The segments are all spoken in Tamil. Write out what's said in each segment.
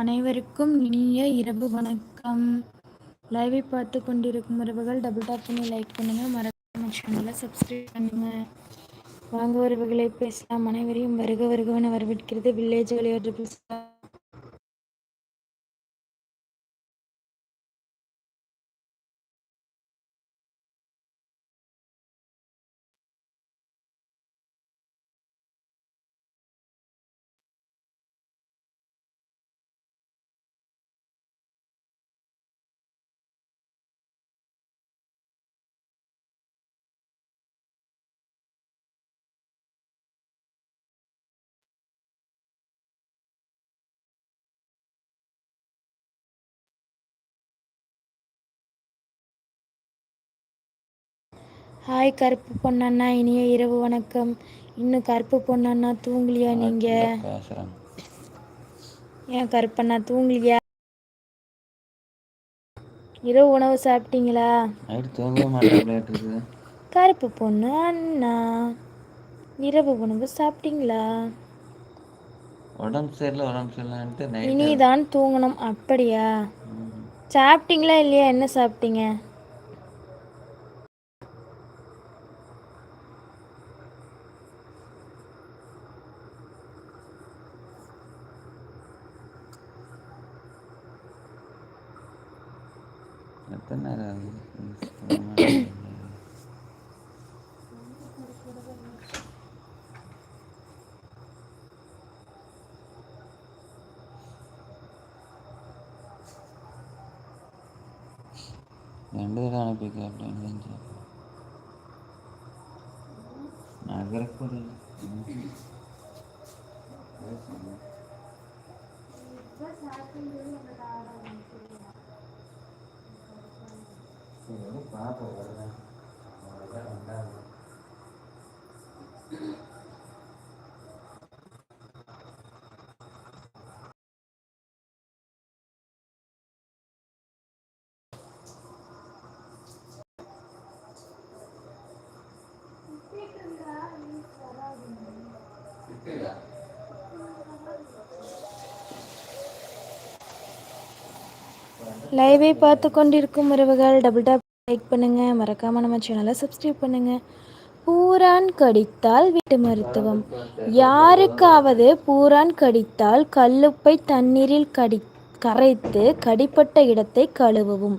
அனைவருக்கும் இனிய இரவு வணக்கம். லைவை பார்த்து கொண்டிருக்கும் உறவுகள் டபுள் டாப் பண்ணி லைக் பண்ணுங்க. மறக்காம சேனலை சப்ஸ்கிரைப் பண்ணுங்க. வாங்க உறவுகளை பேசலாம். அனைவரையும் வருக வருகவன வரவேற்கிறது வில்லேஜ் விளையாட்டு ஹாய் கருப்பு பொண்ணண்ணா இனிய இரவு வணக்கம். இன்னும் கருப்பு பொண்ணண்ணா தூங்கலையா நீங்க? ஏன் கருப்பண்ணா தூங்கலையா? இரவு உணவு சாப்பிட்டீங்களா? கருப்பு பொண்ணு அண்ணா இரவு உணவு சாப்பிட்டீங்களா? உடம்பு சரியில்லை உடம்பு சரியில்லைன்ட்டு இனிதான் தூங்கணும் அப்படியா? சாப்பிட்டீங்களா இல்லையா? என்ன சாப்பிட்டீங்க? எத்தனை நேரம் ஆகுது ரெண்டு தடவை அனுப்பிக்க அப்படின்னு నేను పాప వలన బాగా ఉన్నాను Yeah. லைவை பார்த்து கொண்டிருக்கும் உறவுகள். டபுள் டாப் லைக் பண்ணுங்க. மறக்காம நம்ம சேனலை சப்ஸ்கிரைப் பண்ணுங்க. பூரான் கடித்தால் வீட்டு மருத்துவம். யாருக்காவது பூரான் கடித்தால் கல்லுப்பை தண்ணீரில் கடி கரைத்து கடிப்பட்ட இடத்தை கழுவவும்.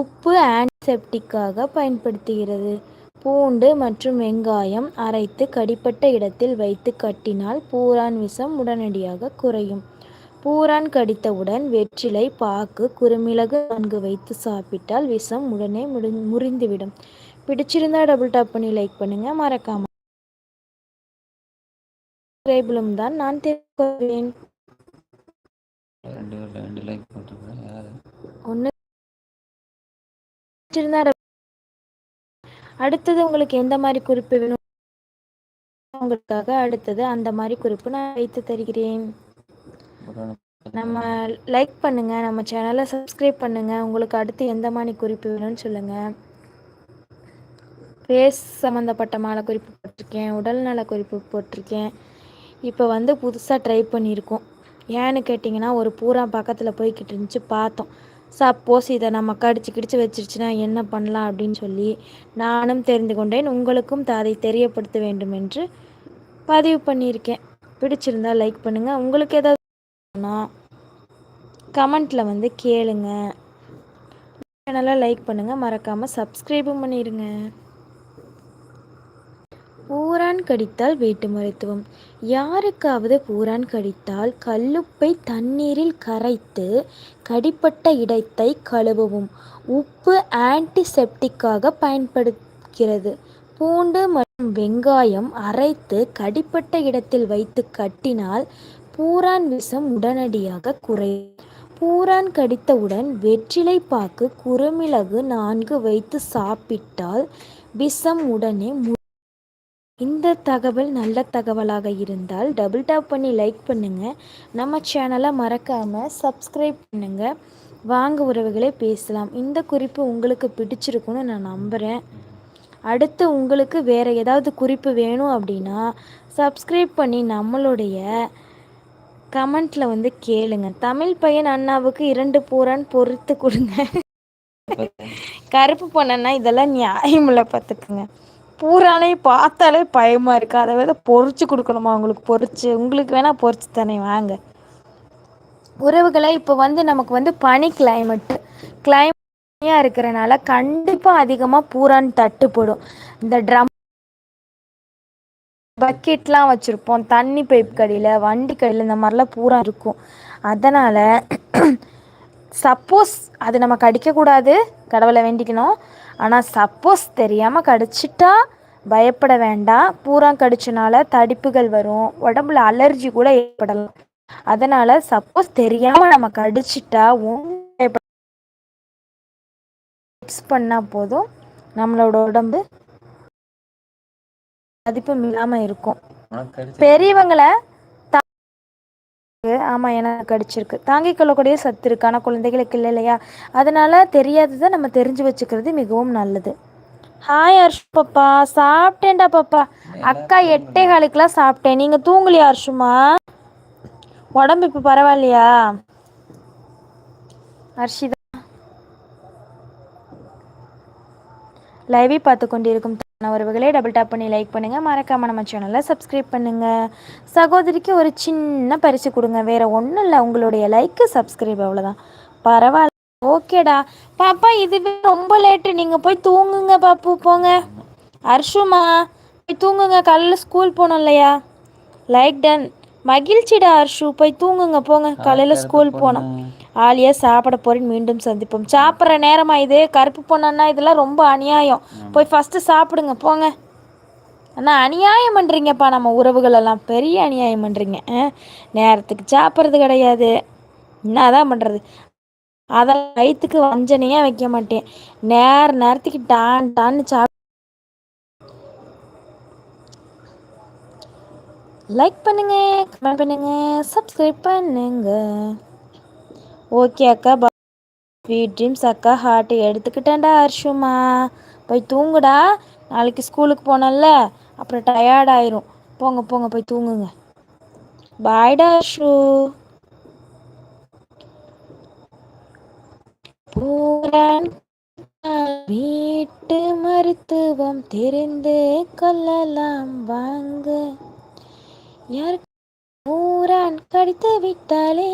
உப்பு ஆன்டிசெப்டிக்காக பயன்படுத்துகிறது. பூண்டு மற்றும் வெங்காயம் அரைத்து கடிப்பட்ட இடத்தில் வைத்து கட்டினால் பூரான் விஷம் உடனடியாக குறையும். பூரான் கடித்தவுடன் வெற்றிலை பாக்கு குறுமிளகு நன்கு வைத்து சாப்பிட்டால் விஷம் உடனே முடி முறிந்துவிடும். பிடிச்சிருந்தா டபுள் டாப் பண்ணி லைக் பண்ணுங்க. மறக்காம. சப்ஸ்கிரைபிலும் தான் நான் தெரிவிக்கிறேன். ஒன்று அடுத்தது உங்களுக்கு எந்த மாதிரி குறிப்பு வேணும்? உங்களுக்காக அடுத்தது அந்த மாதிரி குறிப்பு நான் வைத்து தருகிறேன். நம்ம லைக் பண்ணுங்க நம்ம சேனலை சப்ஸ்கிரைப் பண்ணுங்க. உங்களுக்கு அடுத்து எந்த மாதிரி குறிப்பு வேணும்னு சொல்லுங்க. ஃபேஸ் சம்மந்தப்பட்ட மாலை குறிப்பு போட்டிருக்கேன் உடல் நல குறிப்பு போட்டிருக்கேன். இப்போ வந்து புதுசாக ட்ரை பண்ணியிருக்கோம். ஏன்னு கேட்டிங்கன்னா ஒரு பூரா பக்கத்தில் போய்கிட்டு இருந்துச்சு பார்த்தோம். சப்போஸ் இதை நம்ம கடிச்சு கிடிச்சு வச்சிருச்சுன்னா என்ன பண்ணலாம் அப்படின்னு சொல்லி நானும் தெரிந்து கொண்டேன். உங்களுக்கும் அதை தெரியப்படுத்த வேண்டும் என்று பதிவு பண்ணியிருக்கேன். பிடிச்சிருந்தா லைக் பண்ணுங்கள் உங்களுக்கு ஏதாவது கமெண்ட்டில் வந்து கேளுங்க. சேனலை லைக் பண்ணுங்கள் மறக்காமல் சப்ஸ்கிரைபும் பண்ணிடுங்க பூரான் கடித்தால் வீட்டு மருத்துவம். யாருக்காவது பூரான் கடித்தால் கல்லுப்பை தண்ணீரில் கரைத்து கடிப்பட்ட இடத்தை கழுவவும். உப்பு ஆன்டிசெப்டிக்காக பயன்படுகிறது. பூண்டு மற்றும் வெங்காயம் அரைத்து கடிப்பட்ட இடத்தில் வைத்து கட்டினால் பூரான் விஷம் உடனடியாக குறையும் பூரான் கடித்தவுடன் வெற்றிலை பாக்கு குறுமிளகு நான்கு வைத்து சாப்பிட்டால் விஷம் உடனே மு- இந்த தகவல் நல்ல தகவலாக இருந்தால் டபுள் டாப் பண்ணி லைக் பண்ணுங்க. நம்ம சேனலை மறக்காம சப்ஸ்கிரைப் பண்ணுங்க. வாங்க உறவுகளே பேசலாம். இந்த குறிப்பு உங்களுக்கு பிடிச்சிருக்குன்னு நான் நம்புகிறேன் அடுத்து உங்களுக்கு வேறு ஏதாவது குறிப்பு வேணும் அப்படின்னா சப்ஸ்கிரைப் பண்ணி நம்மளுடைய கமெண்ட்டில் வந்து கேளுங்க. தமிழ் பையன் அண்ணாவுக்கு இரண்டு பூரான் பொறுத்து கொடுங்க. கருப்பு பொண்ணன்னா இதெல்லாம் நியாயமில்ல பார்த்துக்குங்க பூரானே பார்த்தாலே பயமாக இருக்குது அதை விட பொறிச்சு கொடுக்கணுமா உங்களுக்கு? பொறிச்சு. உங்களுக்கு வேணால் பொறிச்சு தானே வாங்க. உறவுகளை இப்போ வந்து நமக்கு வந்து பனி கிளைமேட்டு கிளைமேட் இருக்கிறனால கண்டிப்பாக அதிகமாக பூரான் தட்டுப்படும். இந்த ட்ரம் பக்கெட்லாம் வச்சுருப்போம். தண்ணி பைப் கடியில் வண்டி கடியில் இந்த மாதிரிலாம் பூரா இருக்கும். அதனால் சப்போஸ் அது நம்ம கடிக்கக்கூடாது கடவுளை வேண்டிக்கணும். ஆனால் சப்போஸ் தெரியாமல் கடிச்சிட்டா பயப்பட வேண்டாம். பூரா கடிச்சனால தடிப்புகள் வரும். உடம்புல அலர்ஜி கூட ஏற்படலாம். அதனால் சப்போஸ் தெரியாமல் நம்ம கடிச்சிட்டா மிக்ஸ் பண்ணால் போதும். நம்மளோட உடம்பு மதிப்பு இல்லாமல் இருக்கும். பெரியவங்களை ஆமாம் எனக்கு கடிச்சிருக்கு. தாங்கிக் கொள்ளக்கூடிய சத்து இருக்கு. ஆனால் குழந்தைகளுக்கு இல்லை இல்லையா? அதனால தெரியாததை நம்ம தெரிஞ்சு வச்சுக்கிறது மிகவும் நல்லது. ஹாய் அர்ஷ் பாப்பா. சாப்பிட்டேன்டா பாப்பா. அக்கா எட்டே காலுக்கெலாம் சாப்பிட்டேன். நீங்கள் தூங்கலையா அர்ஷுமா உடம்பு இப்போ பரவாயில்லையா? ஹர்ஷிதா. லைவை பார்த்து கொண்டிருக்கும் உறவுகளே டபுள் டேப் பண்ணி லைக் பண்ணுங்கள் மறக்காம நம்ம சேனலை சப்ஸ்கிரைப் பண்ணுங்கள் சகோதரிக்கு ஒரு சின்ன பரிசு கொடுங்க. வேறு ஒன்றும் இல்லை. உங்களுடைய லைக்கு சப்ஸ்கிரைப் அவ்வளோதான் பரவாயில்ல. ஓகேடா பாப்பா இதுவே ரொம்ப லேட்டு நீங்கள் போய் தூங்குங்க பாப்பு போங்க. அர்ஷுமா போய் தூங்குங்க. காலையில் ஸ்கூல் போகணும் இல்லையா? லைக் டன் மகிழ்ச்சிடா அர்ஷு. போய் தூங்குங்க போங்க. காலையில் ஸ்கூல் போனோம். ஆலியா சாப்பிட போறேன் மீண்டும் சந்திப்போம். சாப்பிட்ற நேரமா இது? கருப்பு பொண்ணா இதெல்லாம் ரொம்ப அநியாயம். போய் ஃபஸ்ட்டு சாப்பிடுங்க போங்க. அண்ணா அநியாயம் பண்ணுறீங்கப்பா நம்ம உறவுகளெல்லாம். பெரிய அநியாயம் பண்ணுறீங்க நேரத்துக்கு சாப்பிட்றது கிடையாது. என்னதான் பண்ணுறது அதெல்லாம் வயிற்றுக்கு வஞ்சனையாக வைக்க மாட்டேன். நேர நேரத்துக்கு டான் டான்னு சாப்பிட்டு லைக் பண்ணுங்க கமெண்ட் பண்ணுங்க சப்ஸ்கிரைப் பண்ணுங்க. ஓகே அக்கா ஸ்வீட் ட்ரீம்ஸ் அக்கா ஹார்ட் எடுத்துக்கிட்டேன்டா ஹர்ஷுமா. போய் தூங்குடா. நாளைக்கு ஸ்கூலுக்கு போனல அப்புறம் டயர்ட் ஆயிரும். போங்க போங்க போய் தூங்குங்க. பாய்டா ஹர்ஷு. வீட்டு மருத்துவம் தெரிந்து கொள்ளலாம். வாங்க. யார் ஊரான் கடித்து விட்டாலே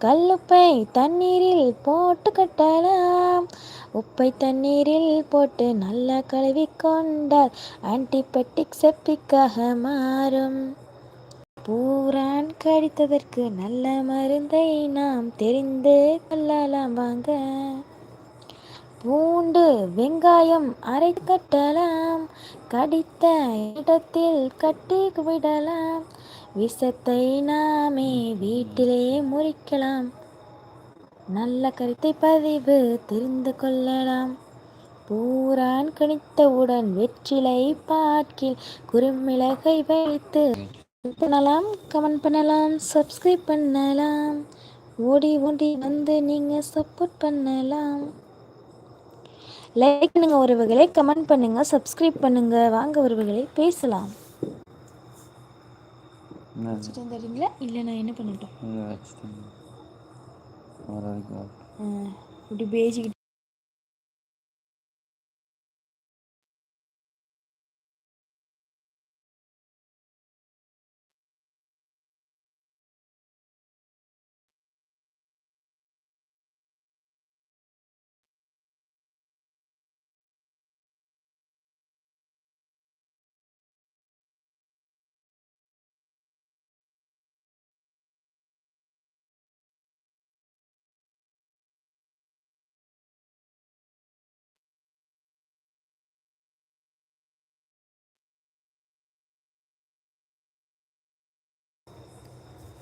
கல்லுப்பை தண்ணீரில் போட்டு கட்டலாம். உப்பை தண்ணீரில் போட்டு நல்லா கழுவி கொண்டால் ஆன்டிபயோட்டிக் செப்பிக்காக மாறும். பூரான் கடித்ததற்கு நல்ல மருந்தை நாம் தெரிந்து கொள்ளலாம் வாங்க. பூண்டு வெங்காயம் அரை கட்டலாம். கடித்த இடத்தில் கட்டி விடலாம். விஷத்தை நாமே வீட்டிலே முறிக்கலாம். நல்ல கருத்தை பதிவு தெரிந்து கொள்ளலாம். பூரான் கணித்தவுடன் வெற்றிலை பாட்கில் குறுமிளகை வைத்து பண்ணலாம். கமெண்ட் பண்ணலாம் சப்ஸ்கிரைப் பண்ணலாம். ஓடி ஓடி வந்து நீங்கள் சப்போர்ட் பண்ணலாம். லைக் பண்ணுங்கள் உறவுகளை கமெண்ட் பண்ணுங்கள் சப்ஸ்கிரைப் பண்ணுங்கள் வாங்க உறவுகளை பேசலாம். வச்சுட்டு தரீங்களா இல்லை நான் என்ன பண்ணட்டும்? இப்படி பேசிக்கிட்டு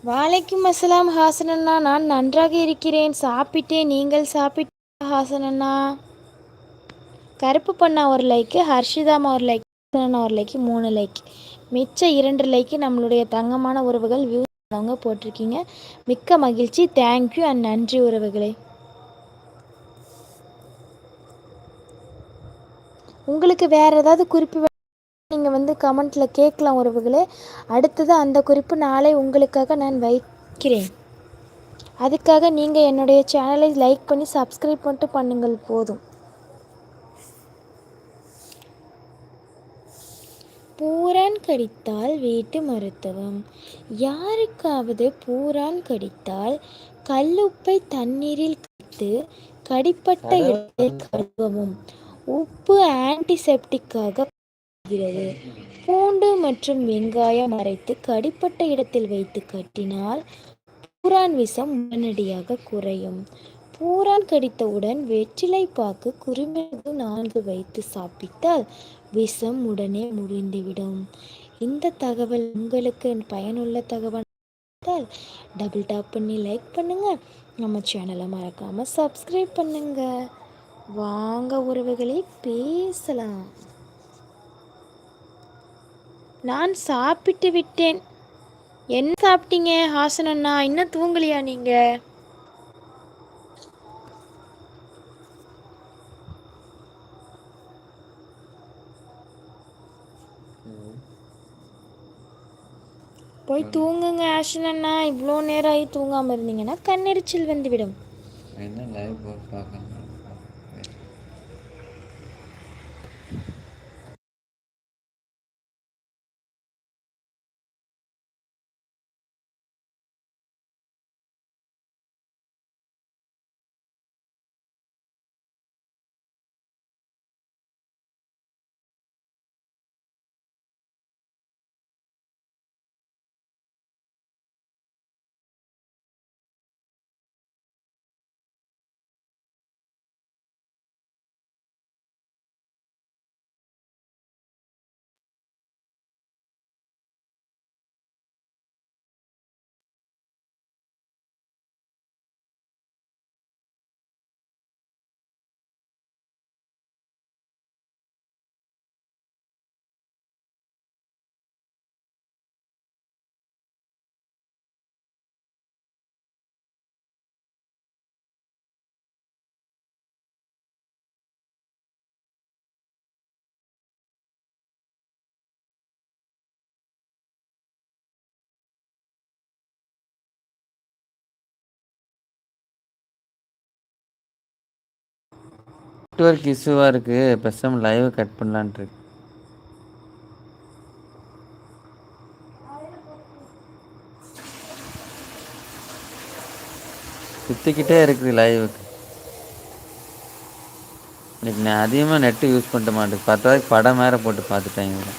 வாழைக்கும் அஸ்லாம் ஹாசனண்ணா நான் நன்றாக இருக்கிறேன். சாப்பிட்டேன். நீங்கள் சாப்பிட்ட ஹாசனண்ணா கருப்பு பண்ணா ஒரு லைக்கு ஹர்ஷிதாமா ஒரு லைக் ஹாசனண்ணா ஒரு லைக்கு மூணு லைக் மிச்ச இரண்டு லைக்கு நம்மளுடைய தங்கமான உறவுகள் வியூ அவங்க போட்டிருக்கீங்க. மிக்க மகிழ்ச்சி. தேங்க்யூ அண்ட் நன்றி உறவுகளே. உங்களுக்கு வேறு ஏதாவது குறிப்பு நீங்கள் வந்து கமெண்ட்டில் கேட்கலாம் உறவுகளே. அடுத்தது அந்த குறிப்பு நாளை உங்களுக்காக நான் வைக்கிறேன். அதுக்காக நீங்கள் என்னுடைய சேனலை லைக் பண்ணி சப்ஸ்கிரைப் பண்ணிட்டு பண்ணுங்கள் போதும். பூரான் கடித்தால் வீட்டு மருத்துவம். யாருக்காவது பூரான் கடித்தால் கல்லுப்பை தண்ணீரில் கடித்து கடிப்பட்ட இடத்தை கழுவவும். உப்பு ஆன்டிசெப்டிக்காக இருக்கிறது. பூண்டு மற்றும் வெங்காயம் அரைத்து கடிப்பட்ட இடத்தில் வைத்து கட்டினால் பூரான் விஷம் உடனடியாக குறையும். பூரான் கடித்தவுடன் வெற்றிலை பாக்கு குறுமிளகு நான்கு வைத்து சாப்பிட்டால் விஷம் உடனே முடிந்துவிடும். இந்த தகவல் உங்களுக்கு பயனுள்ள தகவல் டபுள் டாப் பண்ணி லைக் பண்ணுங்க. நம்ம சேனலை மறக்காம சப்ஸ்கிரைப் பண்ணுங்க. வாங்க உறவுகளை பேசலாம். நான் சாப்பிட்டு விட்டேன். என்ன சாப்பிட்டீங்க? ஹாசன் அண்ணா இன்னும் தூங்கலையா நீங்க? போய் தூங்குங்க ஆஷன் அண்ணா இவ்வளோ நேரம் ஆகி தூங்காமல் இருந்தீங்கன்னா கண்ணெரிச்சல் வந்துவிடும் என்ன லைவ் பார்க்க நெட்ஒர்க் இஷ்யூவாக இருக்குது பேசாமல் லைவ் கட் பண்ணலான்ட்டு இருக்கு. சுற்றிக்கிட்டே இருக்குது லைவுக்கு இன்னைக்கு நான் அதிகமாக நெட்டு யூஸ் பண்ண மாட்டேன். பத்தாவது படம் வேறு போட்டு பார்த்துட்டேன் இவங்க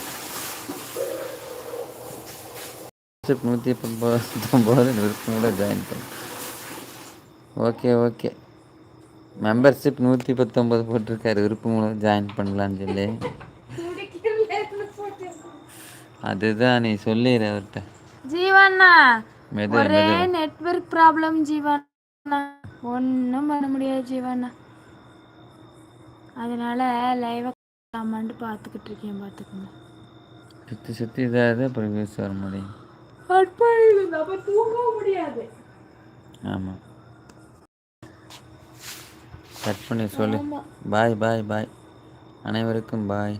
நூற்றி பத்தொம்போது கூட ஜாயின் பண்ண. ஓகே ஓகே மெம்பர்ஷிப் நூற்றி பத்தொம்பது போட்டிருக்காரு விருப்பங்களும் ஜாயின் பண்ணலான்னு சொல்லி. அதுதான் நீ சொல்லிடு அவர்கிட்ட ஜீவண்ணா ஒரே நெட்வொர்க் ப்ராப்ளம் ஜீவண்ணா. ஒன்றும் பண்ண முடியாது ஜீவண்ணா. அதனால லைவை கமெண்ட் பார்த்துக்கிட்டு இருக்கேன் பார்த்துக்கோங்க சுற்றி சுற்றி இதாக அப்புறம் வியூஸ் வர முடியும். தூங்கவும் முடியாது. ஆமாம் கட் பண்ணி சொல்லு. பாய் பாய் பாய். அனைவருக்கும் பாய்.